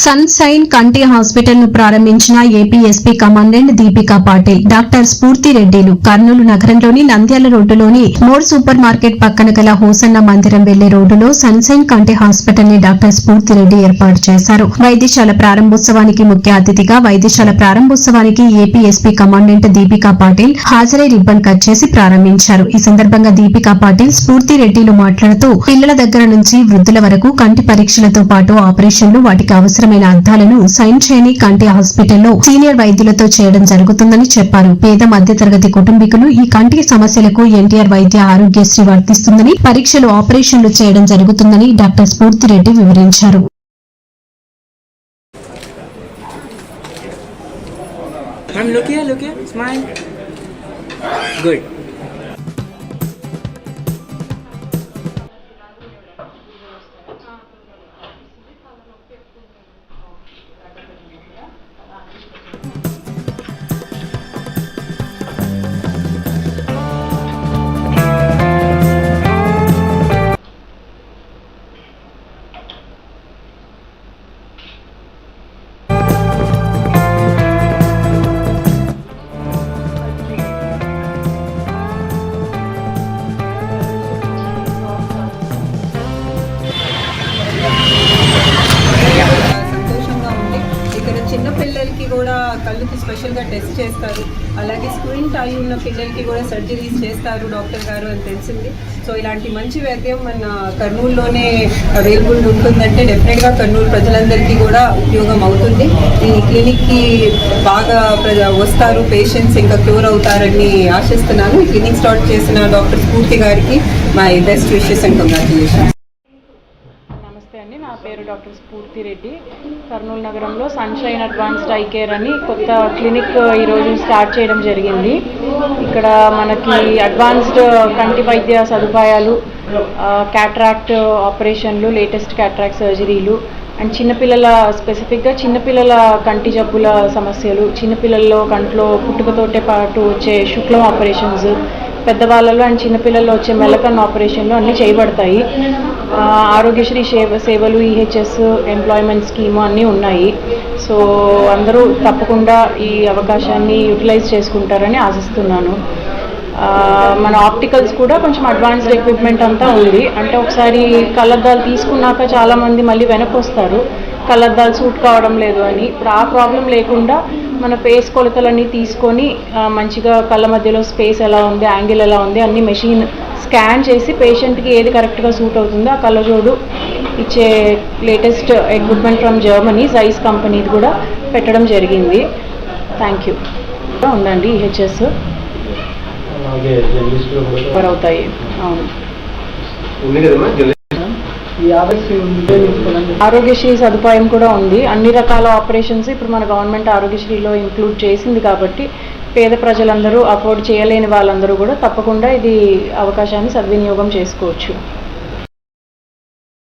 Sun sign కంటి హాస్పిటల్ను ప్రారంభించిన APSP commandant Deepika Patil doctor Spoorthi రెడ్డిలు కర్నూలు నగరంలోని నంద్యాల రోడ్డులోని మోర్ సూపర్ మార్కెట్ పక్కన గల హోసన్న మందిరం వెళ్ళే రోడ్డులో సన్ సైన్ కంటి హాస్పిటల్ని డాక్టర్ స్ఫూర్తి రెడ్డి ఏర్పాటు చేశారు. వైద్యశాల ప్రారంభోత్సవానికి ముఖ్య అతిథిగా వైద్యశాల ప్రారంభోత్సవానికి ఏపీఎస్పీ కమాండెంట్ దీపికా పాటిల్ హాజరై రిబ్బన్ కట్ చేసి ప్రారంభించారు. ఈ సందర్భంగా దీపికా పాటిల్ స్ఫూర్తి రెడ్డిలు మాట్లాడుతూ పిల్లల దగ్గర నుంచి వృద్ధుల వరకు కంటి పరీక్షలతో పాటు ఆపరేషన్లు వాటికి అవసరం అవసరమైన అద్దాలను సైన్ చేయని కంటి హాస్పిటల్లో సీనియర్ వైద్యులతో చేయడం జరుగుతుందని చెప్పారు పేద మధ్యతరగతి కుటుంబీకులు ఈ కంటి సమస్యలకు ఎన్టీఆర్ వైద్య ఆరోగ్యశ్రీ వర్తిస్తుందని పరీక్షలు ఆపరేషన్లు చేయడం జరుగుతుందని డాక్టర్ స్ఫూర్తిరెడ్డి వివరించారు Ma'am, look here, look here. Smile. Good. కూడా కళ్ళుకి స్పెషల్గా టెస్ట్ చేస్తారు. అలాగే స్క్రీన్ టై ఉన్న పిల్లలకి కూడా సర్జరీస్ చేస్తారు డాక్టర్ గారు అని తెలిసింది. సో ఇలాంటి మంచి వైద్యం మన కర్నూలులోనే అవైలబుల్ ఉంటుందంటే డెఫినెట్గా కర్నూలు ప్రజలందరికీ కూడా ఉపయోగం అవుతుంది. ఈ క్లినిక్కి బాగా ప్రజ- వస్తారు పేషెంట్స్ ఇంకా క్యూర్ అవుతారని ఆశిస్తున్నాను. ఈ క్లినిక్ స్టార్ట్ చేసిన డాక్టర్ స్ఫూర్తి గారికి my best wishes and congratulations పేరు డాక్టర్ స్ఫూర్తి రెడ్డి. కర్నూలు నగరంలో సన్షైన్ అడ్వాన్స్డ్ ఐ కేర్ అని కొత్త క్లినిక్ ఈరోజు స్టార్ట్ చేయడం జరిగింది. ఇక్కడ మనకి అడ్వాన్స్డ్ కంటి వైద్య సదుపాయాలు క్యాట్రాక్ట్ ఆపరేషన్లు లేటెస్ట్ క్యాట్రాక్ట్ సర్జరీలు అండ్ చిన్నపిల్లల స్పెసిఫిక్గా చిన్నపిల్లల కంటి జబ్బుల సమస్యలు చిన్నపిల్లల్లో కంట్లో పుట్టుకతోటే పాటు వచ్చే శుక్లం ఆపరేషన్స్ పెద్దవాళ్ళలో అండ్ చిన్నపిల్లల్లో వచ్చే మెలకన్ ఆపరేషన్లు అన్నీ చేయబడతాయి. ఆరోగ్యశ్రీ సేవ సేవలు ఈహెచ్ఎస్ ఎంప్లాయ్మెంట్ స్కీము అన్నీ ఉన్నాయి. సో అందరూ తప్పకుండా ఈ అవకాశాన్ని యూటిలైజ్ చేసుకుంటారని ఆశిస్తున్నాను. మన ఆప్టికల్స్ కూడా కొంచెం అడ్వాన్స్డ్ ఎక్విప్మెంట్ అంతా ఉంది. అంటే ఒకసారి కళ్ళద్దాలు తీసుకున్నాక చాలామంది మళ్ళీ వెనక్కి వస్తారు కళ్ళద్దాలు సూట్ కావడం లేదు అని. ఇప్పుడు ఆ ప్రాబ్లం లేకుండా మన ఫేస్ కొలతలన్నీ తీసుకొని మంచిగా కళ్ళ మధ్యలో స్పేస్ ఎలా ఉంది యాంగిల్ ఎలా ఉంది అన్ని మెషిన్ స్కాన్ చేసి పేషెంట్కి ఏది కరెక్ట్గా సూట్ అవుతుందో ఆ కళ్ళజోడు ఇచ్చే లేటెస్ట్ ఎక్విప్మెంట్ ఫ్రమ్ జర్మనీ జైస్ కంపెనీది కూడా పెట్టడం జరిగింది. థ్యాంక్ యూ ఉందండి ఈహెచ్ఎస్ కూడా కవర్ అవుతాయి అవును ఆరోగ్యశ్రీ సదుపాయం కూడా ఉంది. అన్ని రకాల ఆపరేషన్స్ ఇప్పుడు మన గవర్నమెంట్ ఆరోగ్యశ్రీలో ఇంక్లూడ్ చేసింది కాబట్టి పేద ప్రజలందరూ అఫోర్డ్ చేయలేని వాళ్ళందరూ కూడా తప్పకుండా ఇది అవకాశాన్ని సద్వినియోగం చేసుకోవచ్చు.